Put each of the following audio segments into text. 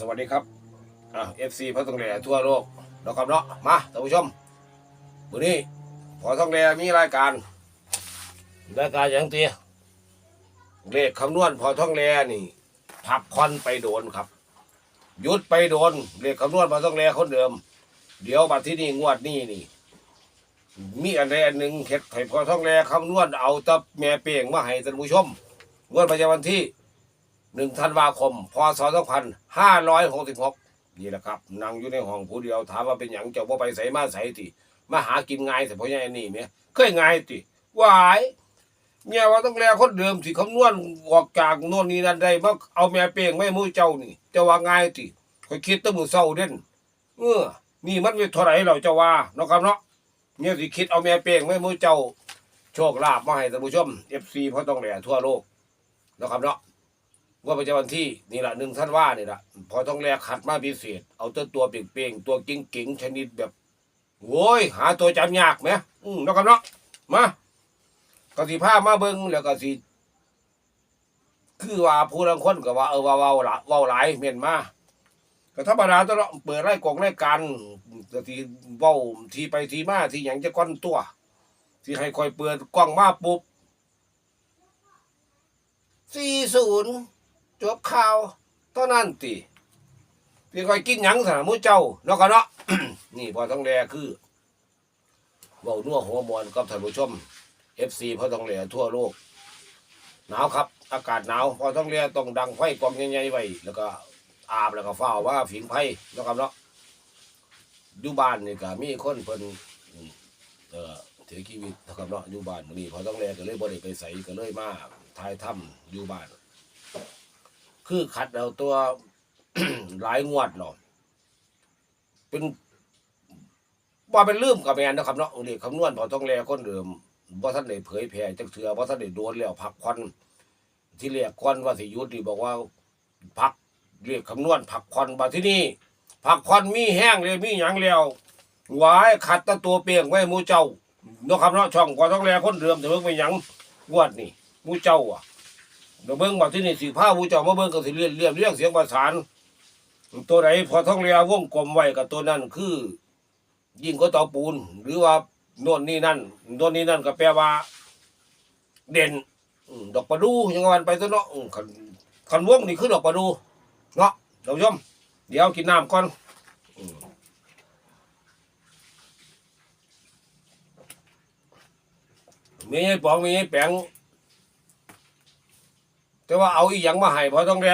สวัสดีครับเอฟซีพระต้องแหล่ทั่วโลกนะครับเนาะมาท่านผู้ชมวันนี้พอต้องแหล่มีรายการรายการอย่างเตี้ยเลขคำนวณพอทองแหล่นี่พักคอนไปโดนครับยุดไปโดนเลขคำนวณพอทองแหล่คนเดิม เดี๋ยวบัดที่นี่งวดนี้นี่ มีอันใดอันหนึ่งเข็ดให้พอทองแหล่คำนวณเอาแตะแม่เป่งมาให้ท่านผู้ชมงวดประจำวันที่ หนึ่งธันวาคม พศสองพันห้าร้อยหกสิบหกนี่แหละครับนั่งอยู่ในห้องผู้เดียวถามว่าเป็นอย่างเจ้าบ่ไปใส่มาใส่ติมาหากินง่ายแต่พ่อใหญ่นี่เนี่ยเคยไงติวายเมียว่าต้องแลคนเดิมสิคำนวณออกจากโน่นนี่นั่นได้มาเอาแม่เป้งไม่มือเจ้านี่เจ้าว่าง่ายติคอยคิดตั้งมือเศร้าเด่นเออนี่มันไม่เท่าไหรเราเจ้าว่าเนาะครับเนาะเนี่ยสิคิดเอาแม่เป้งไม่มือเจ้า โชคลาภมาให้ท่านผู้ชม FC เพราะต้องแหล่ทั่วโลกเนาะครับเนาะ ว่าประจำวันที่นี่แหละหนึ่งท่านว่านี่แหละพอต้องแลกขัดมาพิเศษ เอาตัวตัวเปล่งๆตัวกิ้งกิ่งๆชนิดแบบโว้ยหาตัวจำยากไหมอืมแล้วกันเนาะมาก็สิพามาเบิ้งแล้วกสิคือว่าผู้ลังคนก็ว่าเออว่าเว้าละเว้าหลายเมียนมาก็ธรรมดาตัวเนาะเปิดไล่กล่องไล่กันก็ที่เว้าทีไปทีมาที่หยังจะก้อนตัวที่ให้คอยเปิดกล้องมาปุ๊บสี่ศูนย์ จบข่าวตอนนั้นติพี่คอยกินหยังสนะมูเจ้าเนาะกันเนาะ นี่พอต้องแลคือเบานัวหัวมวนกับท่านผู้ชม FC พอต้องแลทั่วโลก หนาวครับ อากาศหนาวพอต้องแลต้องดังไฟกองใหญ่ๆไว้แล้วก็อาบแล้วก็เฝ้าว่าผิงไฟเนาะครับเนาะอยู่บ้านนี่ก็มีคนเพิ่นเอ่อเสียชีวิตนะครับเนาะอยู่บ้านมื้อนี้พอต้องแลก็เลยบ่ได้ไปไสก็เลยมาถ่ายถ้ำอยู่บ้าน คือขัดเอาตัวหลายงวดหรอกเป็นว่าเป็นลืมกับแมนนะครับเนาะเรียกคำนวณพอต้องแลคนเดิมว่าท่านได้เผยแผ่จักเถือว่าท่านได้โดนแล้วพักควันที่เรียกควันว่าสิยุทธ์นี่บอกว่าพักเรียกคำนวณพักควันมาที่นี่พักควันมีแห้งเลยมีหยังแล้วหวายขัดตะตัวเปียงไว้มูเจ้าเนาะครับเนาะช่องพอต้องแลคนเดิมแต่เพิ่งไปหยังงวดนี่มูเจ้าอะ เดี๋ยวเบิ้งมาที่นี่สีผ้าผู้เจ้ามาเบิ้งก็สิเรียนเรียบเรียงเสียงประสาน ตัวไหนพอท้องเรียวงกลมไว้กับตัวนั้นคือ ยิ่งก็เตาปูน หรือว่าโน่นนี่นั่นโน่นนี่นั่นก็แปลว่า เด่นดอกประดูยังวันไปตัวเนาะขันขันวงนี่คือดอกประดูเนาะท่านผู้ชมเดี๋ยวกินน้ำก่อนอืมมีไอ้ปองมีไอ้แปง แต่ว่าเอาอีหยังมาให้พอต้องแล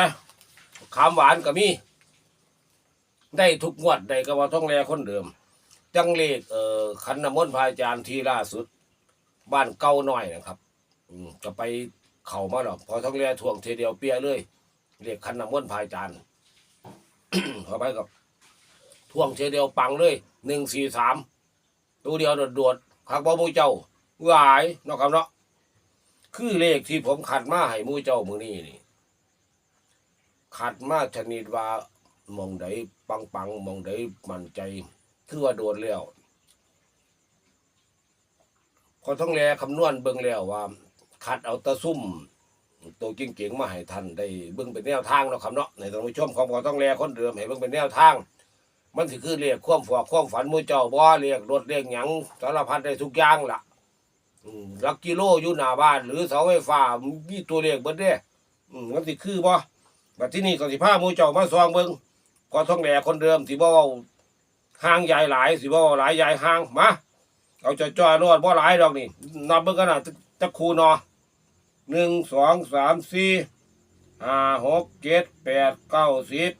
ขามหวานก็มี ได้ทุกงวดได้ก็ว่าต้องแลคนเดิม จังเลขเอ่อขันน้ำมนต์พระอาจารย์ที่ล่าสุด บ้านเก่าน้อยนะครับ อืมก็ไปเข่ามาหรอกพอต้องแลทวงเทเดียวเปียเลยเลขขันน้ำมนต์พระอาจารย์เข้าไปกับทวงเทเดียวปังเลยหนึ่งสี่สามตัวเดียวโดดๆคักบ่มูเจ้าหวายเนาะครับเนาะ คือเลขที่ผมขัดมาให้มูเจ้ามือนี้นี่ขัดมาชนิดว่ามองใดปังปังๆมองใดมั่นใจ คือว่าโดนแล้วพอต้องแลคำนวณเบิ่งแล้วว่าขัดเอาตะซุ่มตัวเก่งๆมาให้ท่านได้เบิ่งเป็นแนวทางเนาะครับเนาะในท่านผู้ชมของพอต้องแลคนเดิมให้เบิ่งเป็นแนวทาง มันสิคือเรียกความฝัวความฝันมูเจ้าบ่เรียกรถเรียกหยังสารพัดได้ทุกอย่างล่ะ ลักกิโลอยู่หน้าบ้าน หรือเสาไฟฟ้ามีตัวเลขเบิดเด้อืมมันสิคือบ่บัดที่นี่ก็สิพาหมู่เจ้ามาซองเบิ่งพอท้องแหล่คนเดิมสิบ่เว้าห่างใหญ่หลาย สิบ่เว้าหลายใหญ่ห่างมาเอาจจ้อยๆรอดบ่หลายดอกนี่นับเบิ่งกันน่ะจักคูเนาะหนึ่งสองสามสี่ห้าหกเจ็ดแปดเก้าสิบ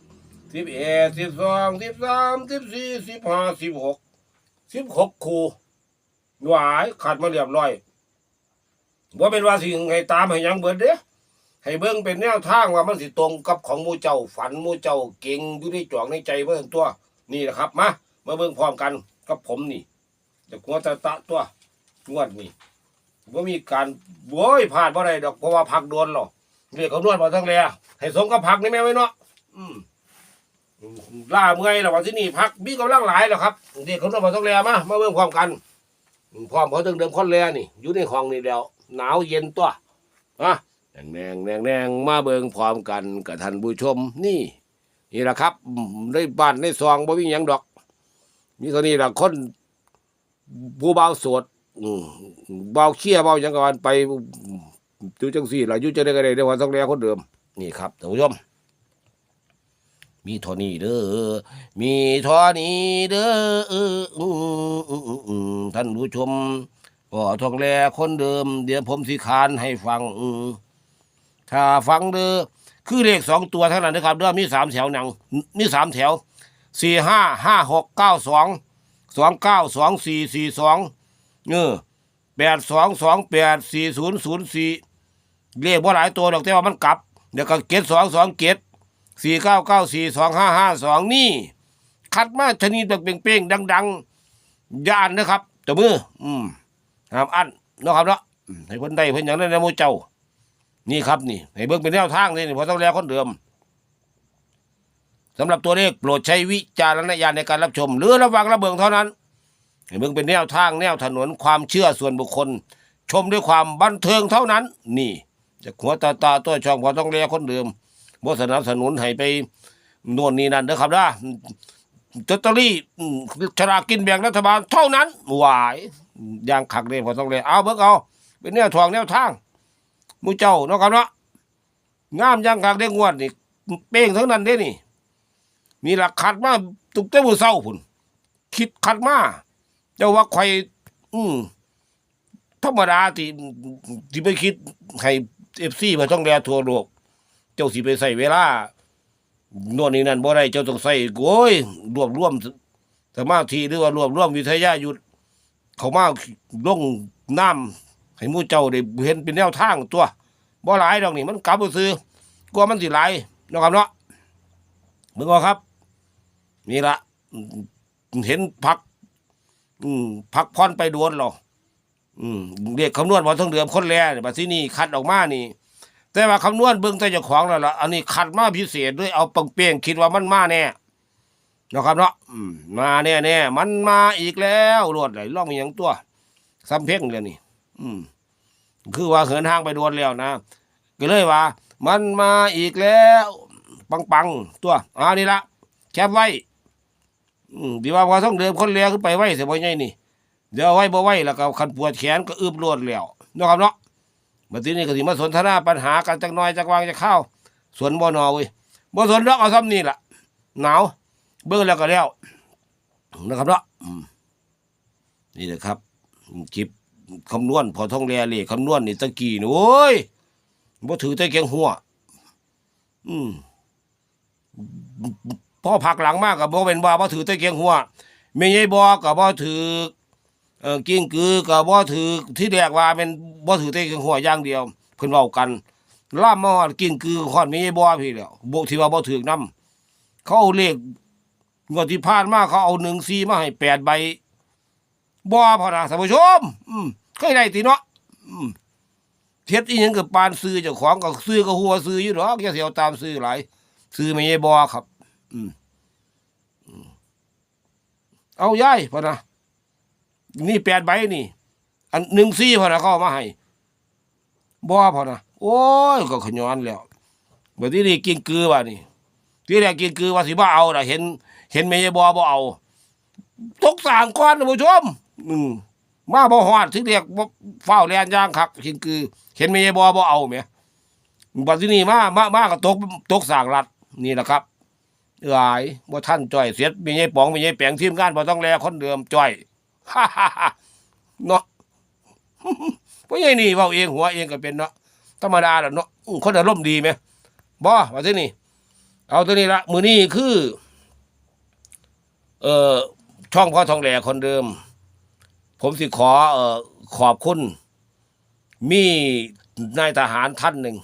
สิบเอ็ดสิบสองสิบสามสิบสี่สิบห้าสิบหกสิบหกคู หวายขัดมาเรียบร้อยว่าเป็นว่าสิให้ตามให้ยังเบิดเด้ให้เบิ่งเป็นแนวทางว่ามันสิตรงกับของมูเจ้าฝันมูเจ้าเก่งอยู่ในจวงในใจเบิ่งตัว นี่แหละครับมามาเบิ่งพร้อมกันกับผมนี่จะหัวตะตะตัวงวดนี่ว่ามีการโว้ยพลาดบ่ได้ดอกเพราะว่าพักโดนหรอกเรียกเขานวดมาทั้งแลให้สมกับพักนี่แม่ไว้เนาะอืมล่าเมื่อยแล้วว่าที่นี่พักมีกำลังหลายแล้วครับเรียกเขานวดมาทั้งแลมามาเบิ่งพร้อมกัน พร้อมเขาถึงเดิมคนแรนี่ อยู่ในห้องนี่แล้วหนาวเย็นตัวอะแนงแนงแนงแนงมาเบิงพร้อมกันกับท่านผู้ชม นี่ นี่แหละครับอืมในบ้านในซองบ่มีหยังดอก มีเท่านี้ละคนผู้เบาโสดเบาเคี้ยเบาหยังกันไปอยู่จังสี่ละอยู่จังได๋ก็ได้เด้อว่าต้องแลคนเดิม นี่ครับท่านผู้ชม มีเท่านี้เด้อ มีเท่านี้เด้อท่านผู้ชมก็ทองแลคนเดิม เดี๋ยวผมสิคานให้ฟังถ้าฟังเด้อคือเลขสองตัวเท่านั้นนะครับเด้อมีสามแถวหนัง มีสามแถวสี่ห้าห้าหกเก้าสองสองเก้าสองสี่สี่สองเออแปดสองสองแปดสี่ศูนย์ศูนย์สี่เลขว่าหลายตัวดอกแต่ว่ามันกลับ เดี๋ยวก็เกตสองสองเกต สี่เก้าเก้าสี่สองห้าห้าสองนี่ คัดมาชนิดแบบเป้งๆดังๆอยาอันนะครับตัวมือ อืมห้ามอันนะครับเนาะให้เพิ่นได้เพิ่นอย่างนั้นนะโมเจ้า นี่ครับนี่ให้เบิ่งเป็นแนวทางเลยนี่พอต้องแล้วคนเดิมสำหรับตัวเลขโปรดใช้วิจารณญาณในการรับชม หรือระวังระเบิงเท่านั้นให้เบิ่งเป็นแนวทางแนวถนนความเชื่อส่วนบุคคล ชมด้วยความบันเทิงเท่านั้น นี่จากหัวตาตาตัวช่องพอต้องเลียคนเดิม บ่สนับสนุนให้ไปน่นนี่นั่นเด้อครับนะจตเตอรี่อืมฉลากินแบ่งรัฐบาลเท่านั้นหวายยางขักเลยพอต้องเลยเอาเบิ่งเอา เป็นแนวทางแนวทางมูเจ้าเนาะครับเนาะงามยังกากได้งวดนี่เป้งทั้งนั้นเด้นี่ มีหลักขัดมาตุกเต้มือเศร้าพุ่นคิดขัดมาเจ้าว่าใครอืมธรรมดาที่ที่ไปคิดให้เอฟซีมาต้องแลทัวโลก เจ้าสิไปใส่เวลาโน่นนี่นั่นบ่ได้เจ้าต้องใส่โอ้ยรวบรวมสมาธิหรือว่ารวบรวมวิทยายุทธเขามาลงน้ำให้มู่เจ้าได้เห็นเป็นแนวทางตัวบ่หลายดอกนี่มันกลับบ่ซื้อกลัวมันสิหลายนาะครับเนาะเบิ่งเอาครับ นี่ละเห็นพัก อืมพักพรไปโดนหรออืมเรียกคำนวณว่าต้องเดือมคนแรเนี่ยบัดที่นี่คัดออกมานี่ แต่ว่าคำนวณเบิ่งแต่เจ้าของแล้วล่ะอันนี้คัดมาพิเศษด้วยเอาปังเปียงคิดว่ามันมาแน่นะครับเนาะมาแน่แน่มันมาอีกแล้วรวดไหลล่องอย่างตัวซ้ำเพ่งเลยนี่ อืม คือว่าเหินทางไปโดนแล้วนะก็เลยว่า มันมาอีกแล้ว ปังปังๆตัวอ่านี่ละแคบไว้อืมดีว่าพอต้องเดิมคนเลียขึ้นไปไว้เสียบ่ไงนี่ เดี๋ยวเอาไว้บ่ไว้แล้วก็คันปวดแขนก็อึบรวดแล้วนะครับเนาะ มาทีนี้ก็สิมาสนทนาปัญหากันจักหน่อยจักวางจักข้าวสวนบ่นอเว้ยบ่สนดอกเอาซ้ำนี่ล่ะหนาวเบิ่งแล้วก็แล้วนะครับเนาะนี่แหละครับคลิปคำนวณพอท่องแรเลขคำนวณนี่ตะกี้นี่โอ้ยบ่ถือต่เกียงหัว อืมพอผักหลังมากกับบ่เป็นว่าบ่ถือต่เกียงหัวไม่ใช่บ่กับบ่ถือ เออกิ้งกือกับบ่ถือที่แรกว่าเป็นบ่ถือแต่เกียงหัวอย่างเดียว เพิ่นเว้ากันล่ามมาฮอดกิ้งกือฮอดม่ใช่บ่พี่แล้วบ่ที่ว่าบ่ถือนํเขาเอาเลขงวดที่ผ่านมาเขาเอา1 4มาให้8ใบบ่พอนะท่านผู้ชม อืมเคยได้ติเนาะอืมเท็ดอีหยังกับปานซื้อเจ้าของก็ซื้อก็หัวซื้ออยู่ดอกอย่าเสียวตามซื้อหลายซื้อไม่ใช่บ่ครับ อืมเอายายพอนะ นี่แปดใบนี่ อันหนึ่งซี่พอนะเขาเอามาให้บ่พอนะโอ้ยก็ขย้อนแล้วบัดนี้นี่กินเกลือว่ะนี่ ที่แรกกินเกลือว่าสิบ่เอาน่เห็น เห็นไม่ใช่บ่บ่เอาตกสางก้อนท่านผู้ชมอืมมาบ่ฮอดที่เรียกบ่เฝ้าแลนย่างคักเห็นคือ เห็นไม่ใช่บ่บ่เอาแหมบัดที่นี่มามามาก็ตกตกสางรัดนี่แหละครับเอ้ยบ่ท่านจ้อยเสียดมีใหญ่ป๋องมีใหญ่แปลงทีมงานบ่ต้องแลคนเดิมจ้อย ฮ่าฮ่าฮ่าเนาะบ่ใหญ่นี่เว้าเองหัวเองก็เป็นเนาะธรรมดาแหละเนาะคนอารมณ์ดีไหมบ่ว่าที่นี่เอาตัวนี้ละมือนี้คือ เอ่อช่องพ่อทองแหล่คนเดิม ผมสิขอเอ่อขอบคุณ มีนายทหารท่านหนึ่ง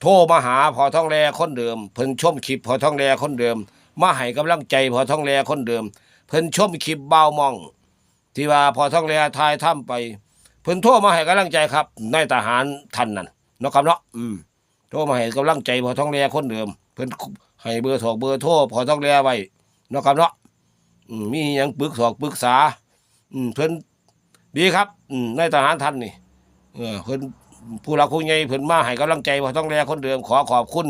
โทรมาหาพอทองแหล่คนเดิม เพิ่นชมคลิปพอทองแหล่คนเดิม มาให้กำลังใจพอทองแหล่คนเดิม เพิ่นชมคลิปเบามอง ที่ว่าพอทองแหล่ทายถ้ำไป เพิ่นโทรมาให้กำลังใจครับนายทหารท่านนั้นเนาะครับเนาะอืมโทรมาให้กำลังใจพอทองแหล่คนเดิม เพิ่นให้เบอร์โทรเบอร์โทรพอทองแหล่ไว้เนาะครับเนาะอืมมีหยังปรึกษอกปรึกษา อืมเพิ่นดีครับอืมในายทหารท่านนี่เออเพิ่นผู้หลักผู้ใหญ่เพิ่นมาให้กำลังใจว่าต้องแลคนเดิมขอขอบคุณ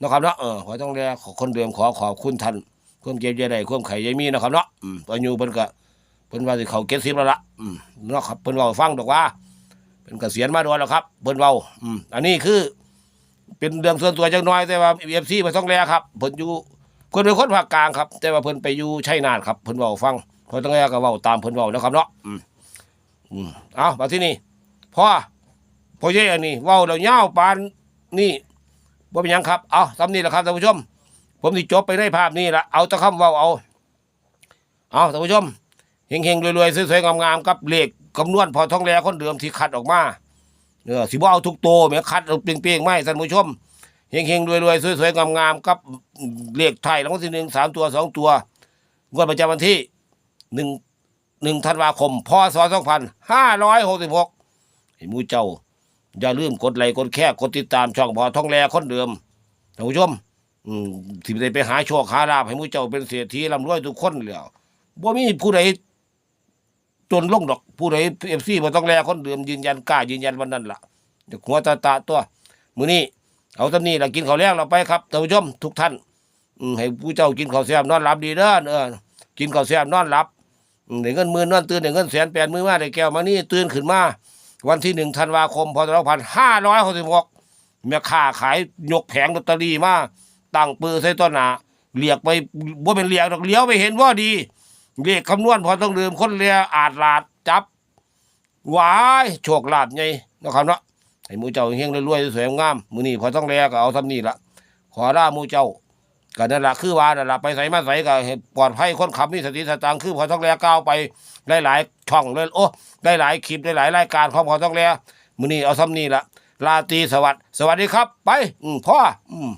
นะครับเนาะเออขอต้องแลขอคนเดิมขอขอบคุณท่านความเจ็บใจใดความไข่ใจมีนะครับเนาะอืมตอนอยู่เพิ่นก็ เพิ่นว่าสิเขาเก็ตสิบแล้วล่ะอืมเนาะครับเพิ่นเว้าให้ฟังดอกว่าเพิ่นเกษียณมาโดนแล้วครับเพิ่นเว้าอืมอันนี้คือ เป็นเรื่องส่วนตัวจักหน้อยแต่ว่าเอฟซีมาต้องแลครับเพิ่นอยู่เพิ่นเป็นคนภาคกลางครับ แต่ว่าเพิ่นไปอยู่ชัยนาทครับเพิ่นเว้าให้ฟังเพอต้องแลก็เว้าตามเพิ่นเว้านะครับเนาะอืมอืมเอามาที่นี่พ่อพ่อเย่อันนี้เว้าแล้วยาวปานนี่บ่เป็นหยังครับเอาทำนี่แหละครับท่านผู้ชม ผมสิจบไปในภาพนี้ละเอาแตะคำเว้าเอา เอาท่านผู้ชม เฮงๆรวยๆสวยๆงามๆกับเลขคำนวณพอท้องแลคนเดิมที่คัดออกมาเออสิบ่เอาทุกโตแหม่คัดเอาเปรียงๆไม่ท่านผู้ชมเฮงๆรวยๆสวยๆงามๆกับเลขไทยรางวัลที่หนึ่งสามตัวสองตัวงวดประจำวันที่หนึ่งหนึ่งธันวาคมพศสองพันห้าร้อยหกสิบหกไอ้มูเจ้า อย่าลืมกดไลค์กดแค่กดติดตามช่องพอท่องแลคนเดิมท่านผู้ชมที่ได้ไปหาโชคหาลาภให้มูเจ้าเป็นเศรษฐีร่ำรวยทุกคนแล้วบ่มีผู้ใด จนลงดอกผู้ใดเอฟซีบ่ต้องแลคนเดิมยืนยันกล้ายืนยันวันนั้นล่ะเดี๋ยวหัวตาตาตัวมือนี้เอาตำนี้ละกินข้าวแลงเราไปครับท่านผู้ชมทุกท่านให้ผู้เจ้ากินข้าวแซ่บนอนหลับดีเด้อเออกินข้าวแซ่บนอนหลับอืมได้เงินหมื่นนอนตื่นได้เงินแสนแปดมือมาได้แก้วมานี่ตื่นขึ้นมาวันที่หนึ่งธันวาคมพศสองพันห้าร้อยหกสิบหกแม่ค้าขายยกแผงลอตเตอรี่มาตั้งปือใส่ต้นหนาเรียกไปว่าเป็นเรียกดอกเลี้ยวไปเห็นว่าดี เรียกคำนวณพอต้องลืมคนเรียอาดลาดจับหวายโชคลาภไงนะครับเนาะให้มูเจ้าเฮงรวยๆสวยงามมือนี้พอต้องแลก็เอาทำนี่ละขอร่ามูเจ้าก็นั่นละคือว่านั่นละไปใส่มาใส่ก็ให้ปลอดภัยคนขับมีสติสตังค์คือพอต้องแลก้าวไปหลายๆช่องเลยโอ้ได้หลายคลิปได้หลายรายการของพอต้องแลมือนี้เอาซ้ำนี่ละลาตีสวัสดิ์สวัสดีครับ ไป อืมพ่ออืม